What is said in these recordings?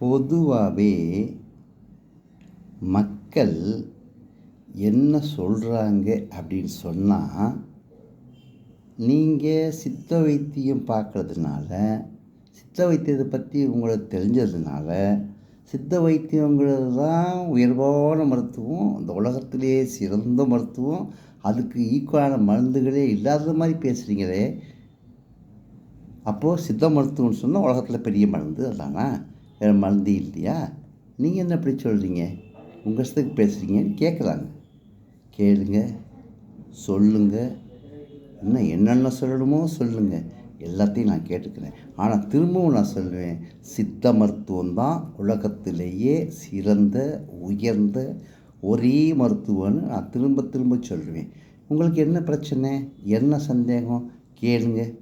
பொதுவாகவே மக்கள் என்ன சொல்கிறாங்க அப்படின்னு சொன்னால் நீங்கள் சித்த வைத்தியம் பார்க்கறதுனால சித்த வைத்தியத்தை பற்றி உங்களுக்கு தெரிஞ்சதுனால சித்த வைத்தியங்கிறது தான் உயர்வான மருத்துவம் இந்த உலகத்திலே சிறந்த மருத்துவம் அதுக்கு ஈக்குவலான மருந்துகளே இல்லாத மாதிரி பேசுகிறீங்களே அப்போது சித்த மருத்துவம்னு சொன்னால் உலகத்தில் பெரிய மருந்து அதானா? வேறு மருந்து இல்லையா? நீங்கள் என்ன இப்படி சொல்கிறீங்க? உங்கள் இஷ்டத்துக்கு பேசுகிறீங்கன்னு கேட்குறாங்க. கேளுங்க சொல்லுங்க. இன்னும் என்னென்ன சொல்லணுமோ சொல்லுங்கள் எல்லாத்தையும் நான் கேட்டுக்கிறேன். ஆனால் திரும்பவும் நான் சொல்லுவேன் சித்த மருத்துவம் தான் உலகத்திலேயே சிறந்த உயர்ந்த ஒரே மருத்துவம்னு நான் திரும்ப திரும்ப சொல்லுவேன். உங்களுக்கு என்ன பிரச்சனை? என்ன சந்தேகம்? கேளுங்க.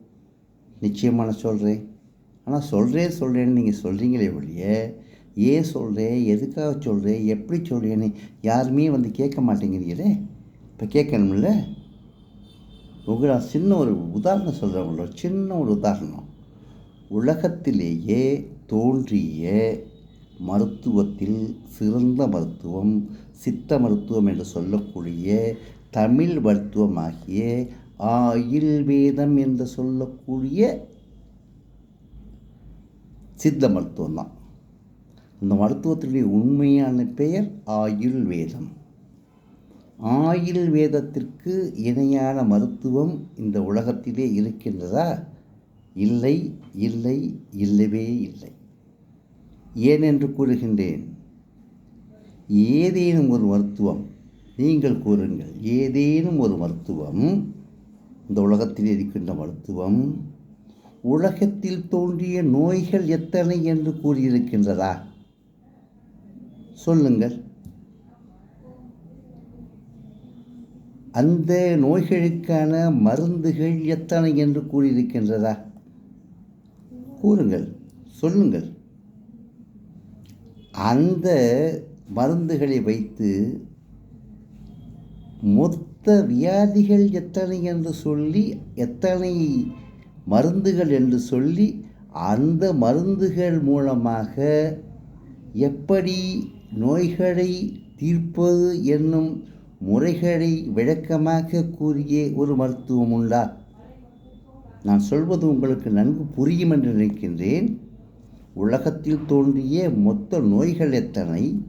நிச்சயமாக நான் சொல்கிறேன். ஆனால் சொல்கிறேன் சொல்கிறேன்னு நீங்கள் சொல்கிறீங்களே ஒழிய ஏன் சொல்கிறேன் எதுக்காக சொல்கிறேன் எப்படி சொல்கிறேன்னு யாருமே வந்து கேட்க மாட்டேங்கிறீங்களே? இப்போ கேட்கணும்ல? உங்களை நான் சின்ன ஒரு உதாரணம் சொல்கிறேன் சின்ன ஒரு உதாரணம். உலகத்திலேயே தோன்றிய மருத்துவத்தில் சிறந்த மருத்துவம் சித்த மருத்துவம் என்று சொல்லக்கூடிய தமிழ் மருத்துவமாகிய ஆயுர்வேதம் என்று சொல்லக்கூடிய சித்த மருத்துவம் தான் அந்த மருத்துவத்தினுடைய உண்மையான பெயர் ஆயுர்வேதம். ஆயுர்வேதத்திற்கு இணையான மருத்துவம் இந்த உலகத்திலே இருக்கின்றதா? இல்லை இல்லை இல்லவே இல்லை. ஏனென்று கூறுகின்றேன். ஏதேனும் ஒரு மருத்துவம் நீங்கள் கூறுங்கள் ஏதேனும் ஒரு மருத்துவம் இந்த உலகத்தில் இருக்கின்ற மருத்துவம் உலகத்தில் தோன்றிய நோய்கள் எத்தனை என்று கூறியிருக்கின்றதா? சொல்லுங்கள். அந்த நோய்களுக்கான மருந்துகள் எத்தனை என்று கூறியிருக்கின்றதா? கூறுங்கள். சொல்லுங்கள். அந்த மருந்துகளை வைத்து மொத்த வியாதிகள் எத்தனை என்று சொல்லி எத்தனை மருந்துகள் என்று சொல்லி அந்த மருந்துகள் மூலமாக எப்படி நோய்களை தீர்ப்பது என்னும் முறைகளை விளக்கமாக கூறிய ஒரு மருத்துவம் உண்டா? நான் சொல்வது உங்களுக்கு நன்கு புரியும் என்று நினைக்கின்றேன். உலகத்தில் தோன்றிய மொத்த நோய்கள் எத்தனை?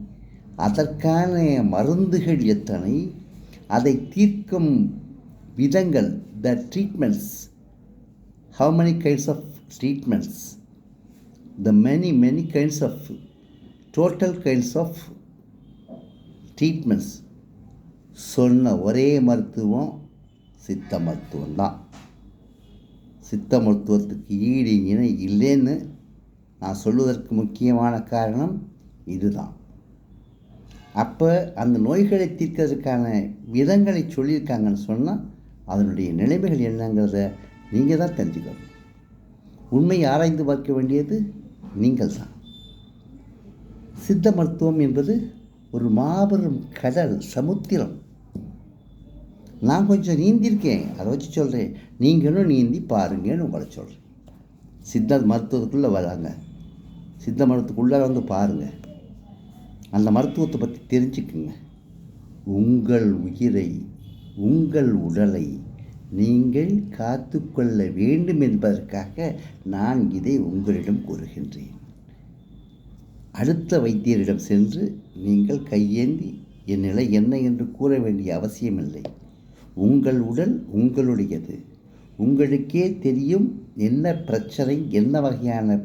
அதற்கான மருந்துகள் எத்தனை? அதை தீர்க்கும் விதங்கள் the treatments how many kinds of treatments? The many many kinds of total kinds of treatments. சொன்ன ஒரே மருத்துவம் சித்த மருத்துவம் தான் சித்த மருத்துவத்துக்கு ஈடு இணை இல்லைன்னு நான் சொல்வதற்கு முக்கியமான காரணம் இதுதான். அப்போ அந்த நோய்களை தீர்க்கிறதுக்கான விதங்களை சொல்லியிருக்காங்கன்னு சொன்னால் அதனுடைய நிலைமைகள் என்னங்கிறத நீங்கள் தான் தெரிஞ்சுக்கணும். உண்மையை ஆராய்ந்து பார்க்க வேண்டியது நீங்கள் தான் சித்த மருத்துவம் என்பது ஒரு மாபெரும் கடல் சமுத்திரம். நான் கொஞ்சம் நீந்திருக்கேன். அதை வச்சு சொல்கிறேன் நீங்களும் நீந்தி பாருங்கன்னு உங்களை சொல்கிறேன் சித்த மருத்துவத்துக்குள்ளே வராங்க. சித்த மருத்துவத்துக்குள்ளே வந்து பாருங்கள் அந்த மருத்துவத்தை பற்றி தெரிஞ்சுக்குங்க. உங்கள் உயிரை உங்கள் உடலை நீங்கள் காத்துக்கொள்ள வேண்டும் என்பதற்காக நான் இதை உங்களிடம் கூறுகின்றேன். அடுத்த வைத்தியரிடம் சென்று நீங்கள் கையேந்தி என் நிலை என்ன என்று கூற வேண்டிய அவசியமில்லை. உங்கள் உடல் உங்களுடையது. உங்களுக்கே தெரியும் என்ன பிரச்சனை என்ன வகையான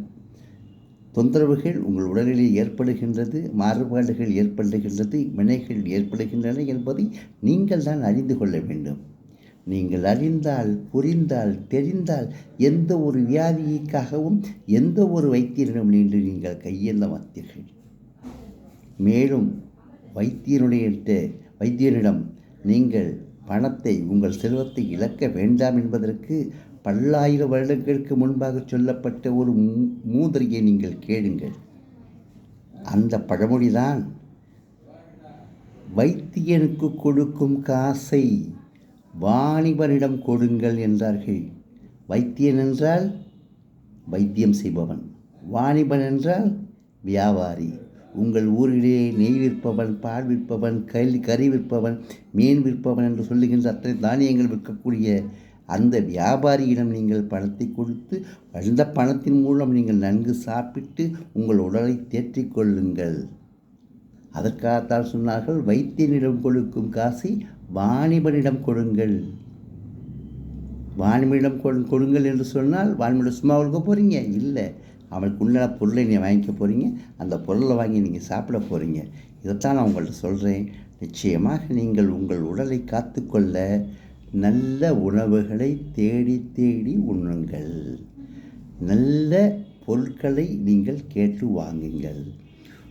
தொந்தரவுகள் உங்கள் உடலில் ஏற்படுகின்றது மாறுபாடுகள் ஏற்படுகின்றது வினைகள் ஏற்படுகின்றன என்பதை நீங்கள் தான் அறிந்து கொள்ள வேண்டும். நீங்கள் அறிந்தால் புரிந்தால் தெரிந்தால் எந்த ஒரு வியாதிக்காகவும் எந்த ஒரு வைத்தியரிடம் நின்று நீங்கள் கையெல்ல மாத்தீர்கள் மேலும் வைத்தியனுடைய வைத்தியரிடம் நீங்கள் பணத்தை உங்கள் செல்வத்தை இழக்க வேண்டாம் என்பதற்கு பல்லாயிரம் வருடங்களுக்கு முன்பாக சொல்லப்பட்ட ஒரு மூதறியை நீங்கள் கேளுங்கள். அந்த பழமொழிதான் வைத்தியனுக்கு கொடுக்கும் காசை வாணிபனிடம் கொடுங்கள் என்றார்கள். வைத்தியன் என்றால் வைத்தியம் செய்பவன். வாணிபன் என்றால் வியாபாரி. உங்கள் ஊரிலே நெய் விற்பவன் பால் விற்பவன் கல் கறி விற்பவன் மீன் விற்பவன் என்று சொல்லுகின்ற அத்தனை தானியங்கள் விற்கக்கூடிய அந்த வியாபாரியிடம் நீங்கள் பணத்தை கொடுத்து அந்த பணத்தின் மூலம் நீங்கள் நன்கு சாப்பிட்டு உங்கள் உடலை தேற்றிக்கொள்ளுங்கள் அதற்காகத்தான் சொன்னார்கள் வைத்தியனிடம் கொடுக்கும் காசை வாணிபனிடம் கொடுங்கள். வாணிபனிடம் கொடு கொடுங்கள் என்று சொன்னால் வாணிபனிடம் சும்மா கொடுக்க போகிறீங்க இல்லை. அவனுக்கு உள்ள பொருளை நீங்கள் வாங்கிக்க போகிறீங்க அந்த பொருளை வாங்கி நீங்கள் சாப்பிட போகிறீங்க இதைத்தான் நான் உங்கள்கிட்ட சொல்கிறேன் நிச்சயமாக நீங்கள் உங்கள் உடலை காத்துக்கொள்ள நல்ல உணவுகளை தேடி தேடி உண்ணுங்கள். நல்ல பொருட்களை நீங்கள் கேட்டு வாங்குங்கள்.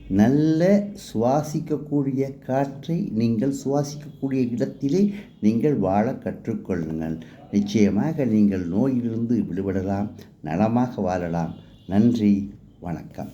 நல்ல சுவாசிக்கக்கூடிய காற்றை நீங்கள் சுவாசிக்கக்கூடிய இடத்திலே நீங்கள் வாழ கற்றுக்கொள்ளுங்கள். நிச்சயமாக நீங்கள் நோயிலிருந்து விடுபடலாம் நலமாக வாழலாம். நன்றி வணக்கம்.